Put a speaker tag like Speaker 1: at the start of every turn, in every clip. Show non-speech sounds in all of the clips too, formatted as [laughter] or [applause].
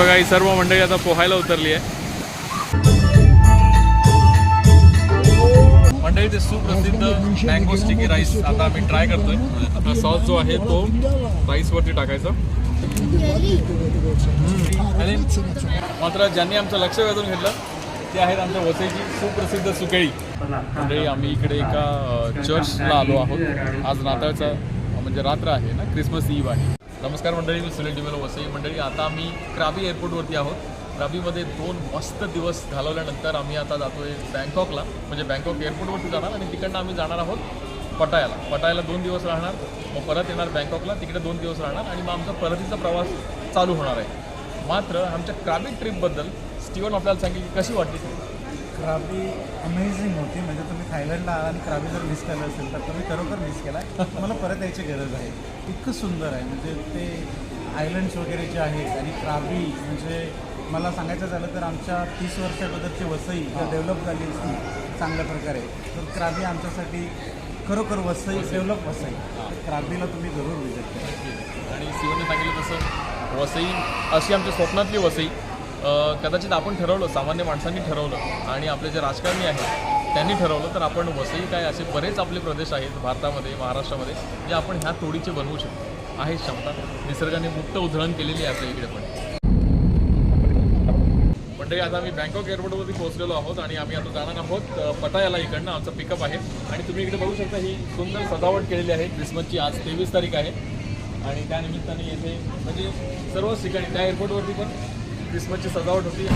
Speaker 1: बघा ही सर्व मंडळी आता पोहायला उतरली आहे. मंडळी ते सुप्रसिद्ध मँगो स्टिकी राईस आता आम्ही ट्राय करतोय. आता सॉस जो आहे तो राईसवरती टाकायचा. आणि मात्र ज्यांनी आमचं लक्ष वेधून घेतलं ते आहेत आमच्या वसईची सुप्रसिद्ध सुकेळी. मंडळी आम्ही इकडे एका चर्चला आलो आहोत. आज नाताळचा म्हणजे रात्र आहे ना क्रिसमस ईव आहे. नमस्कार मंडळी मी सुनील डिमेलो वसई. मंडळी आता आम्ही क्राबी एअरपोर्टवरती आहोत. क्राबीमध्ये दोन मस्त दिवस घालवल्यानंतर आम्ही आता जातोय बँकॉकला. म्हणजे बँकॉक एअरपोर्टवरती जाणार आणि तिकडनं आम्ही जाणार आहोत पटायाला. पटायाला दोन दिवस राहणार मग परत येणार बँकॉकला. तिकडे दोन दिवस राहणार आणि मग आमचा परतीचा प्रवास चालू होणार आहे. मात्र आमच्या क्राबी ट्रिपबद्दल स्टीवन आपल्याला सांगेल की कशी वाटली
Speaker 2: क्राबी अमेझिंग होती. म्हणजे तुम्ही थायलंडला आला आणि क्राबी जर मिस केलं असेल तर तुम्ही खरोखर मिस केला. तुम्हाला परत यायची गरज आहे. इतकं सुंदर आहे. म्हणजे ते आयलंड्स वगैरे जे आहेत आणि क्राबी म्हणजे मला सांगायचं झालं तर आमच्या तीस वर्षाबद्दलची वसई जर डेव्हलप झाली असती चांगल्या प्रकारे तर क्राबी आमच्यासाठी खरोखर वसई डेव्हलप वसई. क्राबीला तुम्ही जरूर विजिट करा.
Speaker 1: आणि शिवने सांगितलं तसं वसई अशी आमच्या स्वप्नातली वसई. कदाचित आपण ठरवलं सामान्य माणसांनी ठरवलं आणि आपले जे राजकारणी आहेत त्यांनी ठरवलं तर आपण वसई काय असे बरेच आपले प्रदेश आहेत भारतामध्ये महाराष्ट्रामध्ये जे आपण ह्या तोडीचे बनवू शकतो. आहे क्षमता. निसर्गाने मुक्त उधळण केलेली आहे आपल्या इकडे पण. मंडळी आता आम्ही बँकॉक एअरपोर्टवरती पोहोचलेलो आहोत आणि आम्ही आता जाणार आहोत पटायाला इकडनं. आमचा पिकअप आहे. आणि तुम्ही इकडे बघू शकता ही सुंदर सजावट केलेली आहे. क्रिसमसची आज तेवीस तारीख आहे. आणि त्यानिमित्ताने येथे म्हणजे सर्वच ठिकाणी त्या एअरपोर्टवरती पण क्रिसमसची सजावट होती.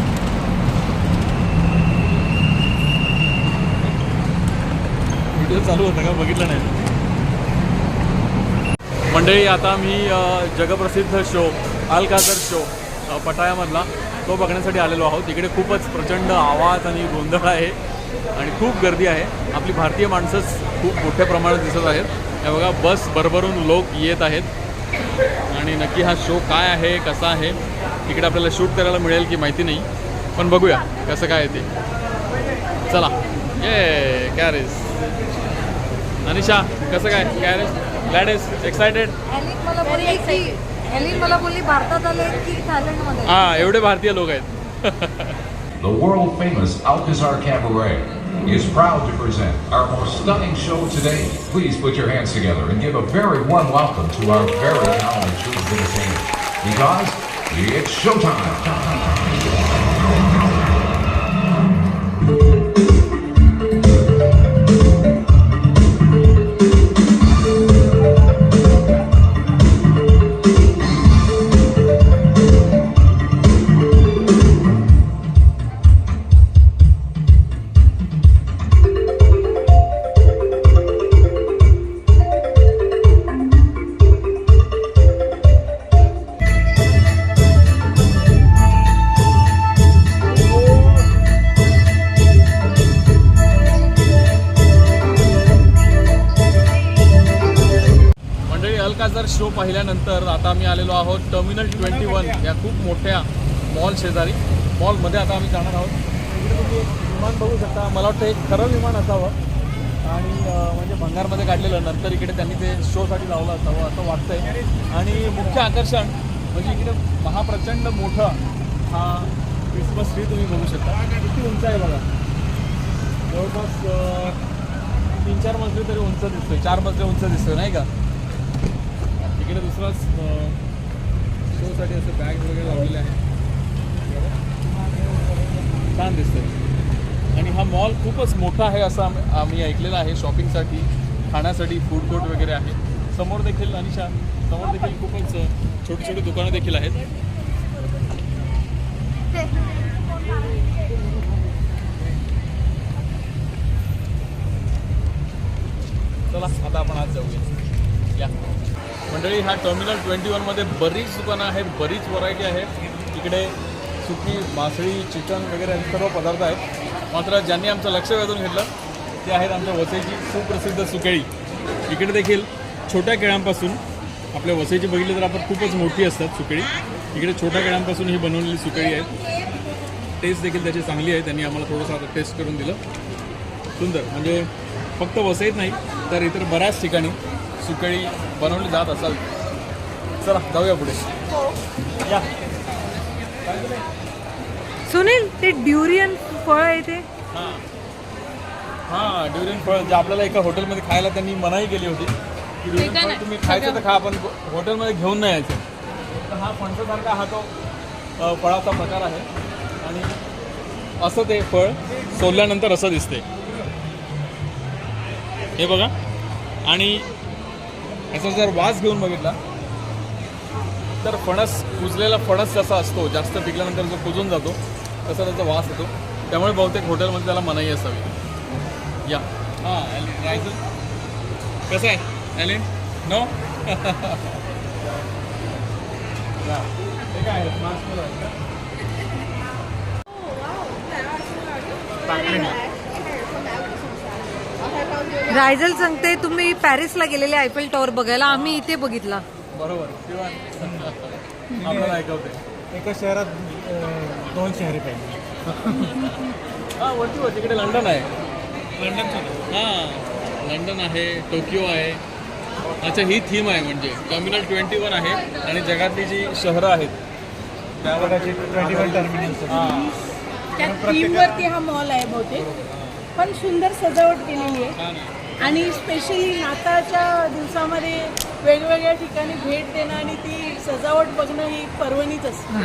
Speaker 1: व्हिडिओ चालू होता का? बघितलं नाही. मंडळी आता मी जगप्रसिद्ध शो अल कादर शो पटायामधला तो बघण्यासाठी आलेलो आहोत. तिकडे खूपच प्रचंड आवाज आणि गोंधळ आहे आणि खूप गर्दी आहे. आपली भारतीय माणसंच खूप मोठ्या प्रमाणात दिसत आहेत. हे बघा बस भरभरून लोक येत आहेत. आणि नक्की हा शो काय आहे कसा आहे? तिकडे आपल्याला शूट करायला मिळेल की माहिती नाही पण बघूया कसं काय ते चला ये कॅरेस अनिशा कसं काय कॅरेस ग्लॅडेस एक्सायटेड
Speaker 3: एलिन मला बोलली भारतात आले की थायलंडमध्ये
Speaker 1: हां एवढे भारतीय लोक आहेत
Speaker 4: The world famous Alcazar Cabaret is proud to present our most stunning show today. Please put your hands together and give a very warm welcome to our very talented troupe entertainers. Because it's showtime.
Speaker 1: पाहिल्यानंतर आता आम्ही आलेलो आहोत terminal twenty one या खूप मोठ्या mall शेजारी. मॉलमध्ये आता आम्ही जाणार आहोत. इकडे तुम्ही विमान बघू शकता. मला वाटतं एक खरं विमान असावं. आणि म्हणजे भंगारमध्ये काढलेलं. नंतर इकडे त्यांनी ते शोसाठी लावलं असावं असं वाटतंय. आणि मुख्य आकर्षण म्हणजे इकडे महाप्रचंड मोठं हा क्रिसमस ट्री तुम्ही बघू शकता. किती उंच आहे बघा. जवळपास तीन चार मजले तरी उंच दिसतोय. चार मजले उंच दिसतोय नाही का? तिकडे दुसराच शोसाठी असं बॅग वगैरे लावलेले आहे छान दिसतंय. आणि हा मॉल खूपच मोठा आहे असं आम्ही आम्ही ऐकलेलं आहे शॉपिंगसाठी खाण्यासाठी फूड कोर्ट वगैरे आहे. समोर देखील अनिशा समोर देखील खूपच छोटी छोटी दुकानं देखील आहेत. चला आता आपण आज जाऊया. या. मंडळी ह्या टर्मिनल ट्वेंटी वनमध्ये बरीच दुकानं आहेत बरीच व्हरायटी आहेत. इकडे सुकी मासळी चिकन वगैरे सर्व पदार्थ आहेत. मात्र ज्यांनी आमचं लक्ष वेधून घेतलं ते आहेत आमच्या वसईची सुप्रसिद्ध सुकेळी. इकडे देखील छोट्या केळ्यांपासून आपल्या वसईची बघितली तर आपण खूपच मोठी असतात सुकेळी. इकडे छोट्या केळ्यांपासून ही बनवलेली सुकेळी आहे. टेस्ट देखील त्याची चांगली आहे त्यांनी आम्हाला थोडंसं आता टेस्ट करून दिलं. सुंदर म्हणजे फक्त वसईत नाही तर इतर बऱ्याच ठिकाणी सुकळी बनवली जात असाल चला जाऊया पुढे. या.
Speaker 3: सुनील ते ड्युरियन फळ आहे ते?
Speaker 1: हां. हां ड्युरियन फळ जे आपल्याला एका हॉटेलमध्ये खायला त्यांनी मनाई केली होती. की ड्युरियन फळ तुम्ही खायचं तर खा पण हॉटेलमध्ये घेऊन नाही यायचं. तर हा फणसासारखा हा तो फळाचा प्रकार आहे. आणि असं ते फळ सोलल्यानंतर असं दिसते हे बघा. आणि याचा जर वास घेऊन बघितला तर फणस कुजलेला फणस जसा असतो जास्त पिकल्यानंतर जो कुजून जातो तसा त्याचा वास येतो. त्यामुळे बहुतेक हॉटेलमध्ये त्याला मनाई असावी. या. हां ॲलिन कसं आहे? ॲलिन नो [laughs] काय आहे मास्क आहे का? टाकले ना.
Speaker 3: रायझल सांगते तुम्ही पॅरिसला गेलेले आयफेल टॉवर बघायला आम्ही इथे बघितला.
Speaker 1: बरोबर. आपल्याला ऐकवते.
Speaker 2: एका शहरात दोन शहरे पाहिजे.
Speaker 1: हां वरती वर तिकडे लंडन आहे. लंडन हां. लंडन आहे टोकियो आहे. अच्छा ही थीम आहे म्हणजे. टर्मिनल ट्वेंटी वन आहे आणि जगातली जी शहरं आहेत त्यावर
Speaker 2: ट्वेंटी वन टर्मिनल
Speaker 1: हां.
Speaker 5: त्या थीमवरती हा मॉल आहे बहुतेक. पण सुंदर सजावट केलेली आहे. आणि स्पेशली नाताळच्या दिवसामध्ये वेगवेगळ्या ठिकाणी भेट देणं आणि ती सजावट बघणं ही पर्वणीच असते.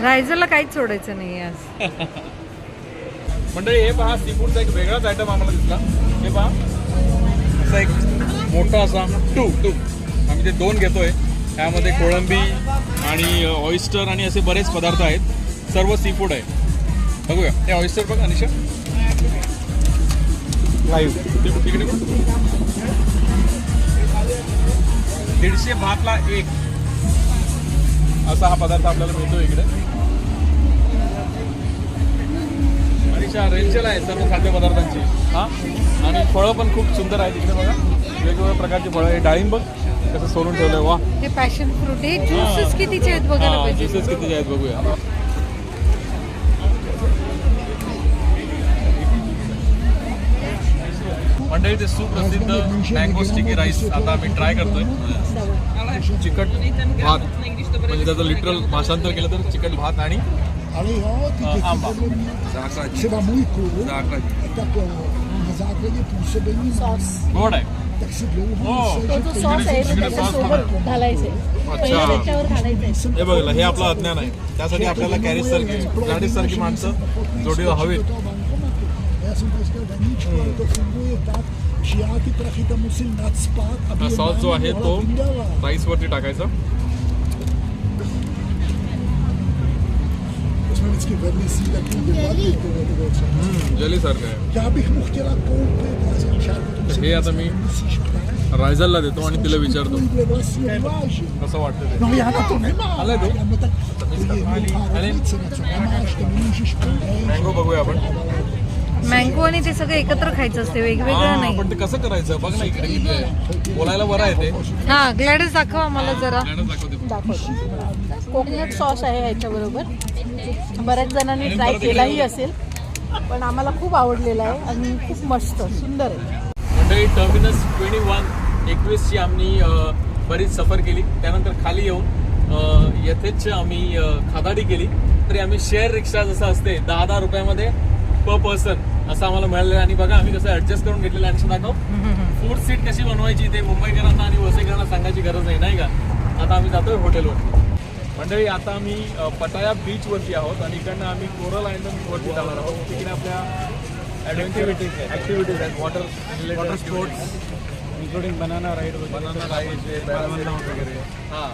Speaker 3: रायझलला काहीच सोडायचं नाही आज. [laughs]
Speaker 1: म्हणजे हे पहा सी फूडचा एक वेगळाच आयटम आम्हाला दिसला. हे पहा असा एक मोठा असा टू टू. आम्ही ते दोन घेतोय त्यामध्ये कोळंबी आणि ऑइस्टर आणि असे बरेच पदार्थ आहेत. सर्व सी फूड आहे. बघूया. हे ऑइस्टर बघ अनिशा.
Speaker 2: लाईव्ह
Speaker 1: तिकडे. दीडशे भातला एक. असा हा पदार्थ आपल्याला मिळतो इकडे. अनिशा रेंचल आहे सर्व खाद्यपदार्थांची हा? आणि फळं पण खूप सुंदर आहेत इकडे बघा. वेगवेगळ्या प्रकारची फळं आहे. डाळिंब कसं सोलून ठेवलंय वा.
Speaker 3: हे पॅशन फ्रूट हे. ज्यूसेस कितीचे आहेत बघायला पाहिजे?
Speaker 1: juices कितीचे आहेत बघूया. मंडळी ते सुप्रसिद्ध मँगो स्टिकी राईस आता आम्ही ट्राय करतोय. चिकट भात म्हणजे त्याचं लिटरल भाषांतर केलं तर चिकट भात आणि
Speaker 6: Alejotti che
Speaker 1: Amba.
Speaker 6: secondo me faceva muito curvo e tá com mas a água de pulsa bem
Speaker 5: sauce
Speaker 1: गोड आहे
Speaker 6: tak
Speaker 1: हो
Speaker 5: तो जो सॉस आहे तो त्याच्यासोबत घालायचे पहिला त्याच्यावर घालायचे
Speaker 1: हे बघायला हे आपलं अज्ञान आहे त्यासाठी आपल्याला कॅरेज सारखी गाडीज सारखी माणसं जोडीला हवीत
Speaker 6: um um
Speaker 1: हा सॉस जो आहे तो राईसवरती टाकायचा
Speaker 6: mas a chave
Speaker 1: हे आता मी रायझलला देतो आणि तिला विचारतो. कसं वाटतं ते. Ale, tu? Ale? मँगो बघूया आपण
Speaker 3: मँगो आणि ते सगळं एकत्र खायचं असते वेगवेगळं
Speaker 1: हा,
Speaker 3: नाही
Speaker 1: पण ते कसं करायचं बघ ना इकडे किती आहे बोलायला बरं आहे ते
Speaker 3: हा ग्लॅडस दाखव आम्हाला जरा
Speaker 1: दाखवते
Speaker 5: कोकोनट सॉस आहे ह्याच्याबरोबर बऱ्याच जणांनी ट्राय केलाही असेल. पण आम्हाला खूप आवडलेला आहे आणि खूप मस्त सुंदर आहे.
Speaker 1: मंडळी टर्मिनस ट्वेंटी वन एकवीसची आम्ही बरीच सफर केली. त्यानंतर खाली येऊन येथेच आम्ही खादाडी केली. तरी आम्ही शेअर रिक्षा जसं असते दहा दहा रुपयामध्ये पर पर्सन असं आम्हाला मिळालं आणि बघा आम्ही कसं ऍडजस्ट करून घेतलेलं आणि दाखव फूड सीट कशी बनवायची ते मुंबईकरांना आणि वसईकरांना सांगायची गरज नाही नाही का? आता आम्ही जातोय हॉटेलवर मंडळी आता आम्ही पटाया बीच वरती आहोत आणि इकडनं आम्ही कोरल आयलंड वरती जाणार आहोत. तिकडे आपल्या ऍक्टिव्हिटीज ऍक्टिव्हिटीज आहेत. Water water sports
Speaker 2: including banana ride
Speaker 1: banana ride वगैरे हां.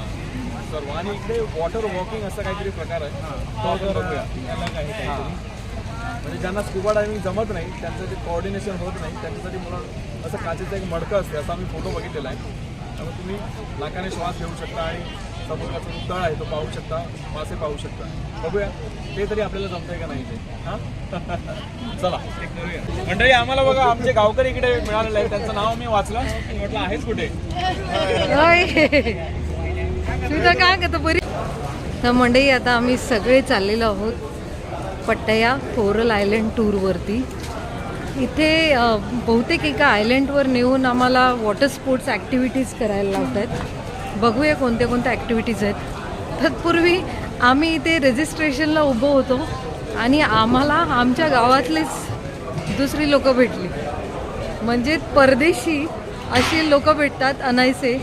Speaker 1: सर्व आणि इकडे वॉटर वॉकिंग असा काहीतरी प्रकार आहे. तो बघूया. हां. म्हणजे ज्यांना स्कुबा डायव्हिंग जमत नाही त्यांचं ते कोऑर्डिनेशन होत नाही त्यांच्यासाठी मला असं काचेचं एक मडकं असते असा आम्ही फोटो बघितलेला आहे. त्यामुळे तुम्ही नाकाने श्वास घेऊ शकता आणि समुद्राचा जो तळ आहे तो पाहू शकता मासे पाहू शकता. बघूया ते तरी आपल्याला जमतंय का नाही ते? हां? [laughs] चला मंडळी आम्हाला बघा आमचे गावकरी इकडे मिळालेले आहे त्यांचं नाव मी वाचलं. म्हटलं आहेच कुठे?
Speaker 3: होय. काय करतो बरी? तर मंडळी आता आम्ही सगळे चाललेलो आहोत पट्टया कोरल आयलंड टूरवरती इथे बहुतेक एका आयलंडवर नेऊन आम्हाला वॉटर स्पोर्ट्स ॲक्टिव्हिटीज करायला लावत आहेत बघूया कोणत्या कोणत्या ॲक्टिव्हिटीज आहेत. तत्पूर्वी आम्ही इथे रजिस्ट्रेशनला उभं होतो आणि आम्हाला आमच्या गावातलेच दुसरी लोक भेटली. म्हणजे परदेशी अशी लोक भेटतात अनायसे.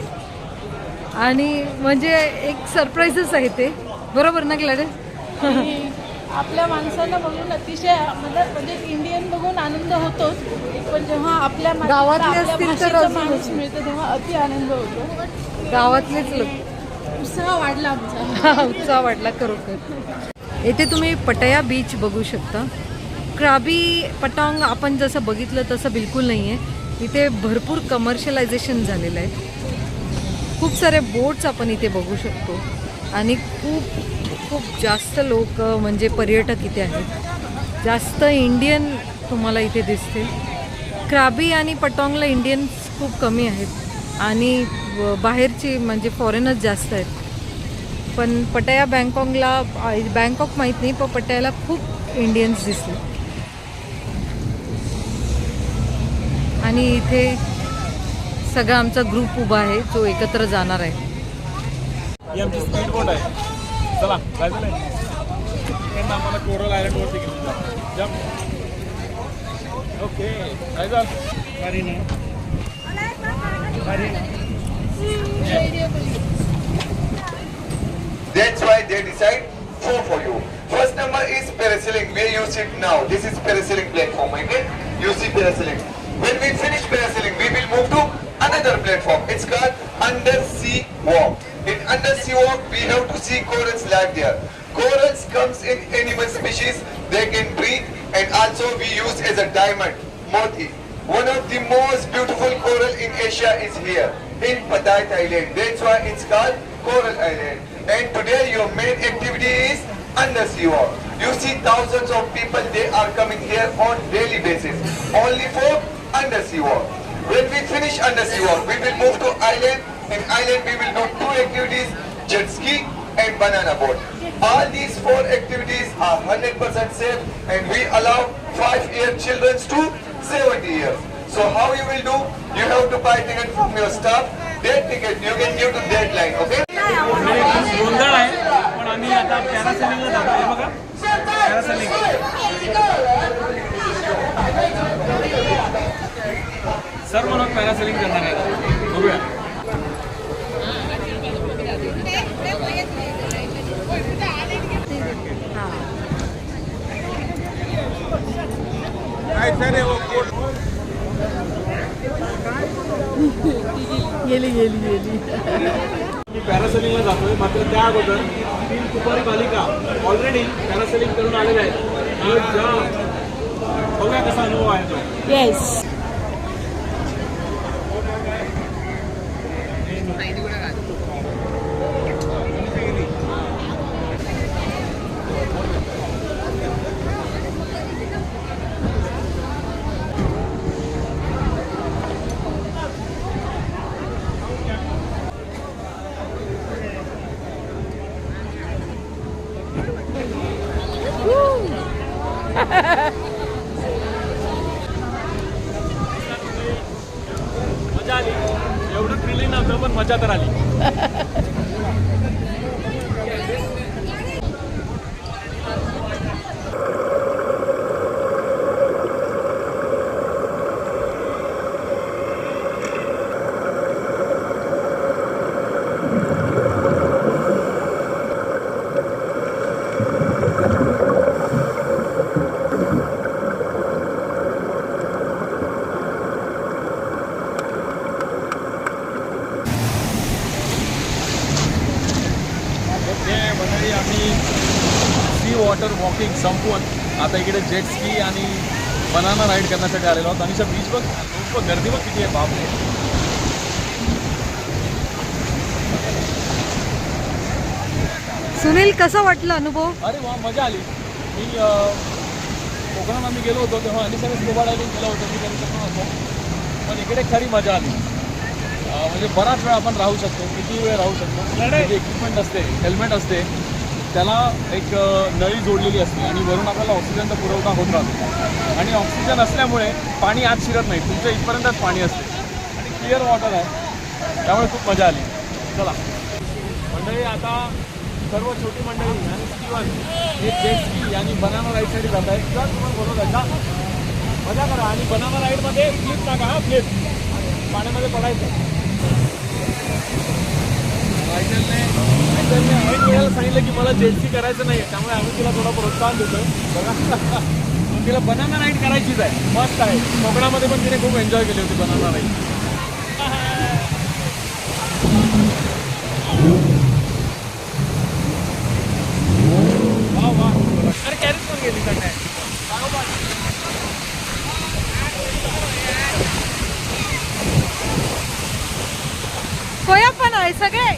Speaker 3: आणि म्हणजे एक सरप्राईजच आहे ते. बरोबर ना
Speaker 5: आणि आपल्या माणसांना बघून अतिशय म्हणजे म्हणजे इंडियन बघून आनंद होतोच. पण जेव्हा आपल्या मातीचा,
Speaker 3: गावातले
Speaker 5: आपल्या
Speaker 3: असतील तर
Speaker 5: भाषेचा
Speaker 3: अजूनच.
Speaker 5: माणूस मिळतो तेव्हा अति आनंद होतो.
Speaker 3: गावातलेच लोक.
Speaker 5: उत्साह वाढला आमचा. [laughs]
Speaker 3: उत्साह वाटला खरोखर. येथे तुम्ही पटया बीच बघू शकता. क्राबी पटांग आपण जसं बघितलं तसं बिलकुल नाही आहे इथे भरपूर कमर्शियलायझेशन झालेलं आहे. खूप सारे बोट्स आपण इथे बघू शकतो. आणि खूप खूप जास्त लोक म्हणजे पर्यटक इथे आहेत. जास्त इंडियन तुम्हाला इथे दिसते क्राबी आणि पटाँगला इंडियन्स खूप कमी आहेत. आणि बाहेरचे म्हणजे फॉरेनर्स जास्त आहेत. पण पटाया बँकॉकला बँकॉक माहीत नाही पण पटायाला खूप इंडियन्स दिसले. आणि इथे सगळा आमचा ग्रुप उभा आहे जो एकत्र जाणार आहे.
Speaker 1: ही आमची स्पीड बोट आहे. चला काय झालंय? इकडनं आम्हाला कोरल आयलंडवरती घेऊन जा. जम्प ओके काय झालं?
Speaker 7: That's why they decide four for you. First number is parasailing, where you sit now. This is parasailing platform, okay? You see parasailing. When we finish parasailing, we will move to another platform. It's called undersea walk. In undersea walk, we have to see corals live there. Corals comes in animal species. They can breathe, and also we use as a diamond, moti. One of the most beautiful coral in Asia is here, in Pattaya, Thailand. That's why it's called Coral Island. And today your main activity is undersea walk. You see thousands of people, they are coming here on daily basis, only for undersea walk. When we finish undersea walk, we will move to island. In island, we will do two activities, jet ski and banana boat. All these four activities are 100% safe and we allow 5-year children to 70 years. So how you will do? You have to buy ticket from your staff. That ticket you can give to that line, okay?
Speaker 1: मंडळी खूप गोंधळ आहे पण आम्ही आता पॅरासेलिंगला जातो हे बघा पॅरासेलिंग सर म्हणून पॅरासेलिंग करणार आहे बघूया काय सर
Speaker 5: गेली गेली गेली.
Speaker 1: मी पॅरासेलिंगला जातोय मात्र त्या अगोदर तीन कुपारी बालिका ऑलरेडी पॅरासेलिंग करून आलेल्या आहेत. आणि ज्या बघूया कसा अनुभव आहे तो.
Speaker 5: येस
Speaker 1: मजा आली एवढं थ्रिलिंग नव्हतं पण मजा तर आली ओके मंडळी आम्ही सी वॉटर वॉकिंग संपवून आता इकडे जेट स्की आणि बनाना राईड करण्यासाठी आलेलो आहोत. आणि बीच बघ खूप गर्दी बघ किती आहे बापरे
Speaker 3: सुनील कसा वाटलं अनुभव?
Speaker 1: अरे वा मजा आली. मी कोकणात आम्ही गेलो होतो तेव्हा. अनिसाने स्कुबा डायव्हिंग केलं होतं मी करू शकलो होतो पण इकडे खरी मजा आली. म्हणजे बराच वेळ आपण राहू शकतो किती वेळ राहू शकतो. इक्विपमेंट असते हेल्मेट असते. त्याला एक नळी जोडलेली असते आणि वरून आपल्याला ऑक्सिजनचा पुरवठा होत राहतो. आणि ऑक्सिजन असल्यामुळे पाणी आत शिरत नाही. तुमच्या इथपर्यंतच पाणी असते. आणि क्लिअर वॉटर आहे. त्यामुळे खूप मजा आली. चला. मंडळी आता सर्व छोटी मंडळी आणि स्टीवन हे जेट आणि बनाना राईडसाठी जात आहेत. तर तुम्हाला बोलत आहे का मजा करा. आणि बनाना राईडमध्ये फ्लिप टाका हा फ्लिप पाण्यामध्ये पडायचं. रायडलने रायडलने सांगितलं की मला जेट करायचं नाही त्यामुळे आम्ही [laughs] तिला थोडा प्रोत्साहन देतो बघा. तिला बनाना राईड करायचीच आहे. मस्त आहे. कोकणामध्ये पण तिने खूप एन्जॉय केली होती बनाना राईड वा वा. अरे कॅरेट पण गेली सगळ्या
Speaker 3: कोया पण आहे सगळे.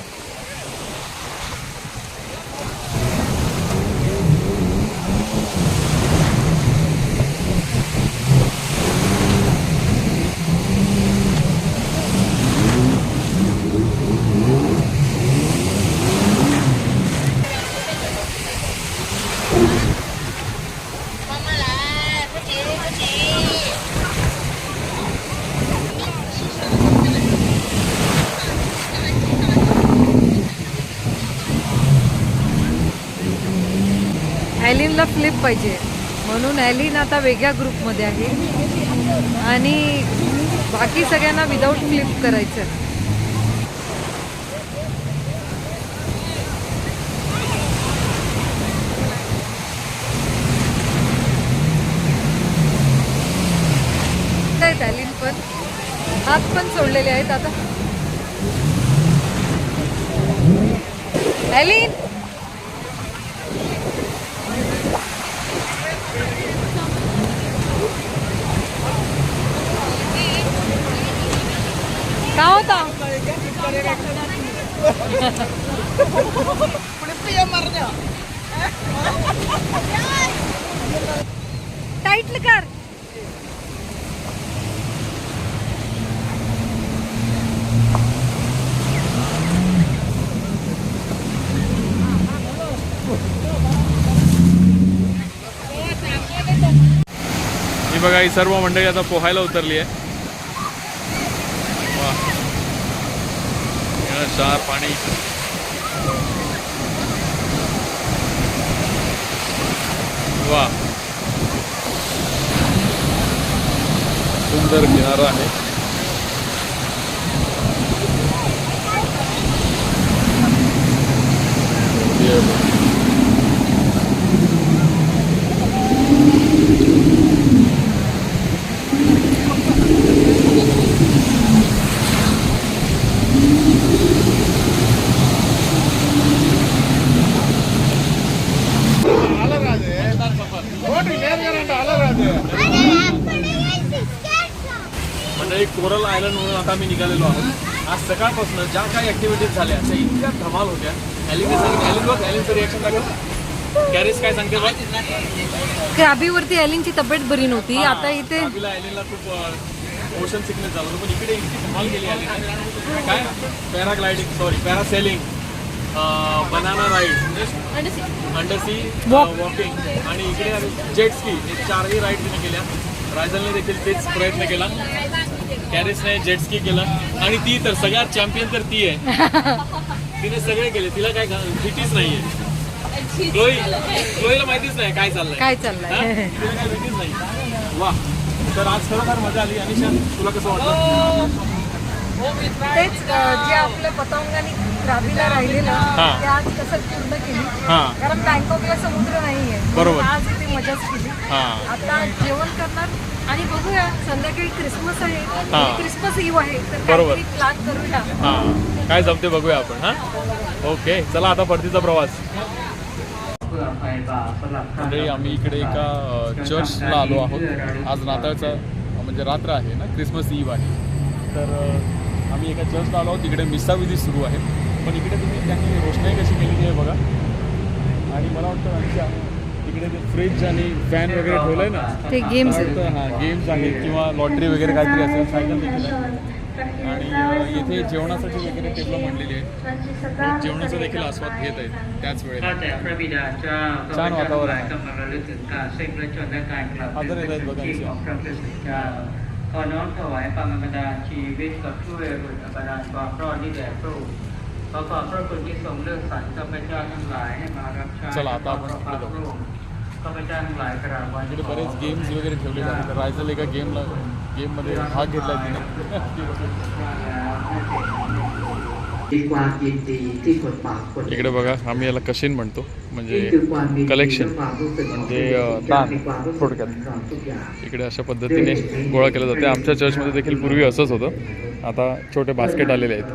Speaker 3: तिला फ्लिप पाहिजे. म्हणून ॲलिन आता वेगळ्या ग्रुपमध्ये आहे. आणि बाकी सगळ्यांना विदाऊट फ्लिप करायचं आहेत ॲलिन पण. हात पण सोडलेले आहेत आता. ॲलिन का होता? टाईटल कर.
Speaker 1: ही बघा ही सर्व मंडळी आता पोहायला उतरली आहे. निळंशार पाणी. वा सुंदर किनारा आहे. हे बघ. मंडळी म्हणून आता मी निघालेलो आहोत. आज सकाळपासून ज्या काही ऍक्टिव्हिटीज झाल्या त्या इतक्या धमाल होत्या. ॲलिने सांगितलं ॲलिन बघ ॲलिनचं रिॲक्शन दाखव. कॅरिस काय सांगते बघ.
Speaker 3: क्रॅबीवरती ॲलिनची तब्येत बरी नव्हती. आता इथे
Speaker 1: आपल्याला ॲलिनला खूप ओशन सिकनेस झाला होता. पण इकडे इतकी धमाल केली ॲलिन काय? Paragliding sorry parasailing banana ride under sea walking आणि इकडे जेट स्की हे चारही राईड तिने केल्या. रायझलने देखील तेच प्रयत्न केला. कॅरिसने जेट स्की केलं. आणि ती तर सगळ्यात चॅम्पियन तर ती आहे. [laughs] तिने सगळे केले. तिला काय भीतीच नाहीये. क्लोई क्लोईला माहितीच नाही काय चाललंय.
Speaker 3: काय
Speaker 1: हा?
Speaker 3: चाललंय
Speaker 1: तिला काय भीतीच नाही. वा. तर आज खरोखर मजा आली. अनिशा तुला कसं वाटलं?
Speaker 3: तेच अं, जे आपलं पतंग आणि क्राबीला राहिलेलं
Speaker 1: हा.
Speaker 3: ते आज कसं पूर्ण केली.
Speaker 1: हा.
Speaker 3: कारण बँकॉकला समुद्र नाहीये.
Speaker 1: बरोबर.
Speaker 3: आज इथे मजाच केली.
Speaker 1: हा.
Speaker 3: आता जेवण करणार आणि बघूया संध्याकाळी क्रिसमस आहे.
Speaker 1: हा.
Speaker 3: क्रिसमस इव्ह आहे. तर
Speaker 1: बरोबर.
Speaker 3: प्लॅन करूया.
Speaker 1: हा. काय जमते बघूया आपण हा? ओके चला आता परतीचा प्रवास. म्हणजे आम्ही इकडे एका चर्चला आलो आहोत. आज नाताळचा म्हणजे रात्र आहे ना क्रिसमस ईव आहे. तर आम्ही एका चर्चला आलो आहोत. तिकडे मिसाविधी सुरू आहे पण इकडे तुम्ही त्यांनी रोषणाई कशी केलेली आहे बघा. आणि मला वाटतं आमच्या फ्रीज आणि फॅन वगैरे ठेवलंय ना
Speaker 3: ते गेम्स
Speaker 1: मला वाटतं, हा गेम्स आहेत किंवा लॉटरी वगैरे काहीतरी असेल सायकल देखील आहे आणि अ, इथे जेवणासाठी वगैरे टेबलं मांडलेली आहेत जेवणाचा देखील आस्वाद घेत आहेत त्याच
Speaker 8: ข้า
Speaker 1: वेळेला
Speaker 8: แต่พระบิดาเจ้า
Speaker 1: ช้างหัวโตเลย
Speaker 8: กำลังระลึกถึงการเส้นพระชนและการกลับ
Speaker 1: เอาได้เลยบอกกัน
Speaker 8: ที่
Speaker 1: สิ
Speaker 8: ของพระคริสต์เจ้าขอน้อมถวายปังบรรดาลชีวิตกับช่วยรุนบรรดาลความรอดที่แด่พระองค์ ขอขอบพระคุณที่ทรงเลือกสรรข้าพเจ้าทั้งหลายให้มารับใช้
Speaker 1: चला, आता आपण
Speaker 8: พระ
Speaker 1: पुढे
Speaker 8: พ
Speaker 1: जाऊ.
Speaker 8: ระองค์ข้าพเจ้าทั้งหลายกราบไหว้
Speaker 1: इकडे बरेच गेम्स वगैरे ठेवलेले आहेत तर रायझल एका गेमला गेममध्ये भाग घेतला तिने
Speaker 8: มีความยินดีที่คนบาปคน
Speaker 1: इकडे बघा आम्ही याला कशीन म्हणतो
Speaker 8: นี่
Speaker 1: म्हणजे
Speaker 8: คือความยินดี
Speaker 1: कलेक्शन
Speaker 8: และความรู้สึกของ
Speaker 1: म्हणजे
Speaker 8: พระ
Speaker 1: अ,
Speaker 8: เจ้า
Speaker 1: दान
Speaker 8: ในความรู้สึก
Speaker 1: थोडक्यात
Speaker 8: ของเราทุกอย่าง
Speaker 1: इकडे अशा पद्धतीने गोळा केलं जाते आमच्या चर्चमध्ये देखील पूर्वी असंच होतं आता छोटे बास्केट आलेले आहेत